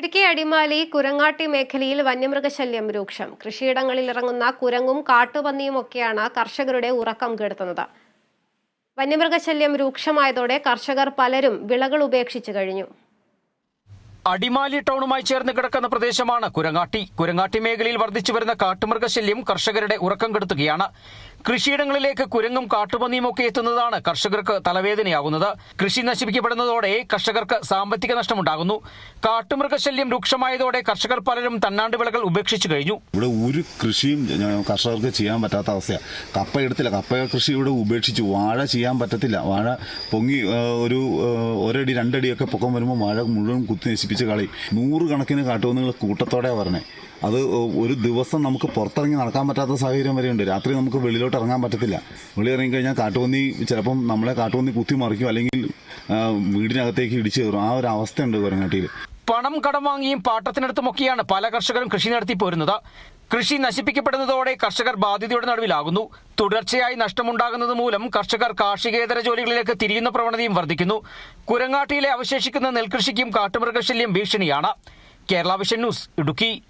ഇടുക്കി അടിമാലി കുരങ്ങാട്ടി മേഖലയിൽ വന്യമൃഗശല്യം രൂക്ഷം. കൃഷിയിടങ്ങളിൽ ഇറങ്ങുന്ന കുരങ്ങും കാട്ടുപന്നിയും ഒക്കെയാണ് കർഷകരുടെ ഉറക്കം കെടുത്തുന്നത്. വന്യമൃഗശല്യം രൂക്ഷമായതോടെ കർഷകർ പലരും വിളകൾ ഉപേക്ഷിച്ചു കഴിഞ്ഞു. അടിമാലി ടൗണുമായി ചേർന്ന് കിടക്കുന്ന പ്രദേശമാണ് കുരങ്ങാട്ടി. കുരങ്ങാട്ടി മേഖലയിൽ വർദ്ധിച്ചു വരുന്ന കാട്ടുമൃഗശല്യം കർഷകരുടെ ഉറക്കം കെടുത്തുകയാണ്. കൃഷിയിടങ്ങളിലേക്ക് കുരങ്ങും കാട്ടുപന്നിയും ഒക്കെ എത്തുന്നതാണ് കർഷകർക്ക് തലവേദനയാകുന്നത്. കൃഷി നശിപ്പിക്കപ്പെടുന്നതോടെ കർഷകർക്ക് സാമ്പത്തിക നഷ്ടമുണ്ടാകുന്നു. കാട്ടുമൃഗശല്യം രൂക്ഷമായതോടെ കർഷകർ പലരും തന്നാണ്ട് വിളകൾ ഉപേക്ഷിച്ചു കഴിഞ്ഞു. ഇവിടെ ഒരു കൃഷിയും കർഷകർക്ക് ചെയ്യാൻ പറ്റാത്ത അവസ്ഥയാണ് കപ്പ എടുത്തില്ല. കപ്പ കൃഷി ഇവിടെ ഉപേക്ഷിച്ചു. വാഴ ചെയ്യാൻ പറ്റത്തില്ല. വാഴ പൊങ്ങി ഒരു ഒരടി രണ്ടടിയൊക്കെ പൊക്കം വരുമ്പോൾ വാഴ മുഴുവൻ കുത്തി നശിപ്പിച്ച് കളി നൂറുകണക്കിന് കാട്ടുപന്നികൾ കൂട്ടത്തോടെ പറഞ്ഞേ അത് ഒരു ദിവസം നമുക്ക് പുറത്തിറങ്ങി നടക്കാൻ പറ്റാത്ത സാഹചര്യം വരെയുണ്ട്. രാത്രി നമുക്ക് വെളിയിലോട്ട് ഇറങ്ങാൻ പറ്റത്തില്ല. വെളി ഇറങ്ങിക്കഴിഞ്ഞാൽ കാട്ടുപന്നി ചിലപ്പം നമ്മളെ കാട്ടുപന്നി കുത്തി മറിക്കും അല്ലെങ്കിൽ വീടിനകത്തേക്ക് ഇടിച്ചു കയറും. ആ ഒരു അവസ്ഥയുണ്ട് കൊരങ്ങാട്ടിയിൽ. പണം കടം വാങ്ങിയും പാട്ടത്തിനടുത്തുമൊക്കെയാണ് പല കർഷകരും കൃഷി നടത്തി പോരുന്നത്. കൃഷി നശിപ്പിക്കപ്പെടുന്നതോടെ കർഷകർ ബാധ്യതയുടെ നടുവിലാകുന്നു. തുടർച്ചയായി നഷ്ടമുണ്ടാകുന്നത് മൂലം കർഷകർ കാർഷികേതര ജോലികളിലേക്ക് തിരിയുന്ന പ്രവണതയും വർദ്ധിക്കുന്നു. കുരങ്ങാട്ടിയിലെ അവശേഷിക്കുന്ന നെൽകൃഷിക്കും കാട്ടുമൃഗശല്യം ഭീഷണിയാണ്. Kerala Vision News Idukki.